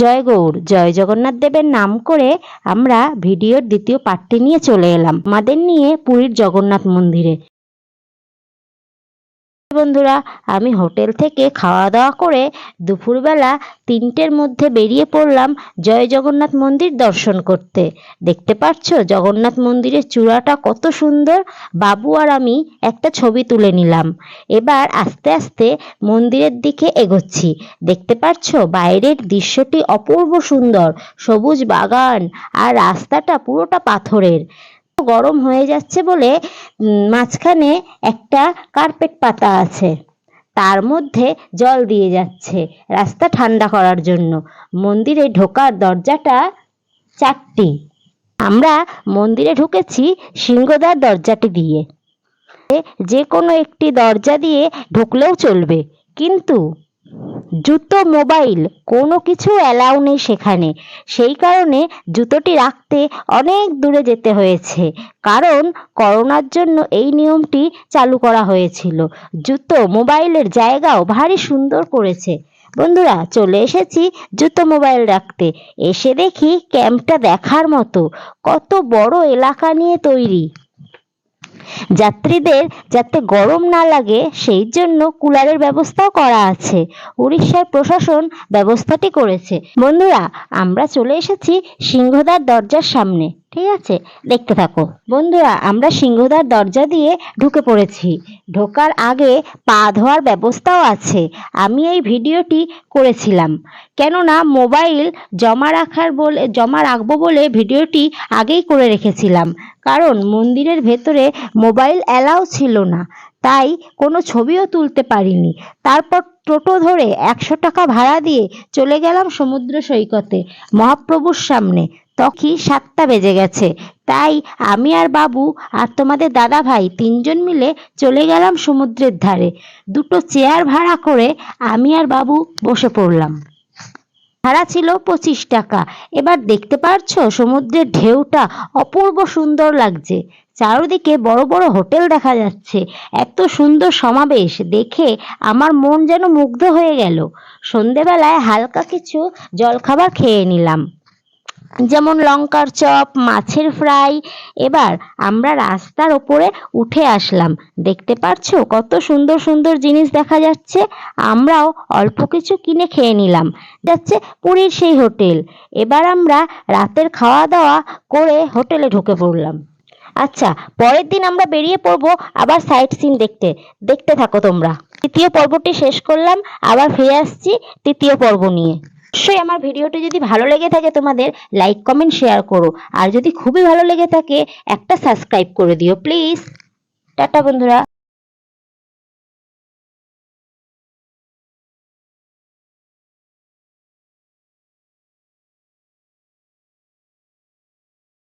জয় গৌর জয় জগন্নাথ দেবের নাম করে আমরা ভিডিওর দ্বিতীয় পার্টটি নিয়ে চলে এলাম। আমাদের নিয়ে পুরীর জগন্নাথ মন্দিরে। বন্ধুরা, আমি হোটেল থেকে খাওয়া দাওয়া করে দুপুরবেলা তিনটের মধ্যে বেরিয়ে পড়লাম জয় জগন্নাথ মন্দির দর্শন করতে। দেখতে পাচ্ছ জগন্নাথ মন্দিরের চূড়াটা কত সুন্দর? বাবু আর আমি একটা ছবি তুলে নিলাম। এবার আস্তে আস্তে মন্দিরের দিকে এগোচ্ছি। দেখতে পাচ্ছ বাইরের দৃশ্যটি অপূর্ব সুন্দর। সবুজ বাগান আর রাস্তাটা পুরোটা পাথরের। গরম হয়ে যাচ্ছে বলে মাঝখানে একটা কার্পেট পাতা আছে। তার মধ্যে জল দিয়ে যাচ্ছে রাস্তা ঠান্ডা করার জন্য। মন্দিরে ঢোকার দরজাটা চারটি। আমরা মন্দিরে ঢুকেছি সিংহদার দরজাটি দিয়ে। যে কোনো একটি দরজা দিয়ে ঢুকলেও চলবে। কিন্তু জুতো, মোবাইল, কোনো কিছু অ্যালাউ নেই সেখানে। সেই কারণে জুতোটি রাখতে অনেক দূরে যেতে হয়েছে। কারণ করোনার জন্য এই নিয়মটি চালু করা হয়েছিল। জুতো, মোবাইলের জায়গাও ভারী সুন্দর করেছে। বন্ধুরা, চলে এসেছি জুতো, মোবাইল রাখতে। এসে দেখি ক্যাম্পটা দেখার মতো। কত বড় এলাকা নিয়ে তৈরি। যাত্রীদের যাতে গরম না লাগে, সেই জন্য কুলারের ব্যবস্থাও করা আছে। উড়িষ্যার প্রশাসন ব্যবস্থাটি করেছে। বন্ধুরা, আমরা চলে এসেছি সিংহদার দরজার সামনে। ঠিক আছে, দেখতে থাকো। বন্ধুরা, আমরা সিংহদার দরজা দিয়ে ঢুকে পড়েছি। ঢোকার আগে পা ধোয়ার ব্যবস্থাও আছে। আমি এই ভিডিওটি করেছিলাম। কেননা, মোবাইল জমা রাখার বলে, জমা রাখব বলে ভিডিওটি আগেই করে রেখেছিলাম। কারণ, মন্দিরের ভেতরে মোবাইল অ্যালাউ ছিল না। তাই কোনো ছবিও তুলতে পারিনি। তারপর টোটো ধরে একশো টাকা ভাড়া দিয়ে চলে গেলাম সমুদ্র সৈকতে, মহাপ্রভুর সামনে। তখন সাতটা বেজে গেছে। তাই আমি আর বাবু আর তোমাদের দাদা ভাই তিনজন মিলে চলে গেলাম সমুদ্রের ধারে। দুটো চেয়ার ভাড়া করে আমি আর বাবু বসে পড়লাম। ভাড়া ছিল পঁচিশ টাকা। এবার দেখতে পারছ সমুদ্রের ঢেউটা অপূর্ব সুন্দর লাগছে। চারিদিকে বড় বড় হোটেল দেখা যাচ্ছে। এত সুন্দর সমাবেশ দেখে আমার মন যেন মুগ্ধ হয়ে গেল। সন্ধেবেলায় হালকা কিছু জলখাবার খেয়ে নিলাম। যেমন লঙ্কার চপ, মাছের ফ্রাই। এবার আমরা রাস্তার ওপরে উঠে আসলাম। দেখতে পাচ্ছো কত সুন্দর সুন্দর জিনিস দেখা যাচ্ছে? আমরাও অল্প কিছু কিনে খেয়ে নিলাম। যাচ্ছে পুরীর সেই হোটেল। এবার আমরা রাতের খাওয়া দাওয়া করে হোটেলে ঢুকে পড়লাম। আচ্ছা পরের দিন আমরা বেরিয়ে পড়ব আবার সাইট সিন দেখতে। দেখতে থাকো তোমরা। তৃতীয় পর্বটি শেষ করলাম, আবার ফিরে আসছি তৃতীয় পর্ব নিয়ে। অবশ্যই আমার ভিডিওটি যদি ভালো লেগে থাকে তোমাদের লাইক কমেন্ট শেয়ার করো। আর যদি খুবই ভালো লেগে থাকে, একটা সাবস্ক্রাইব করে দিও প্লিজ টাটা, বন্ধুরা।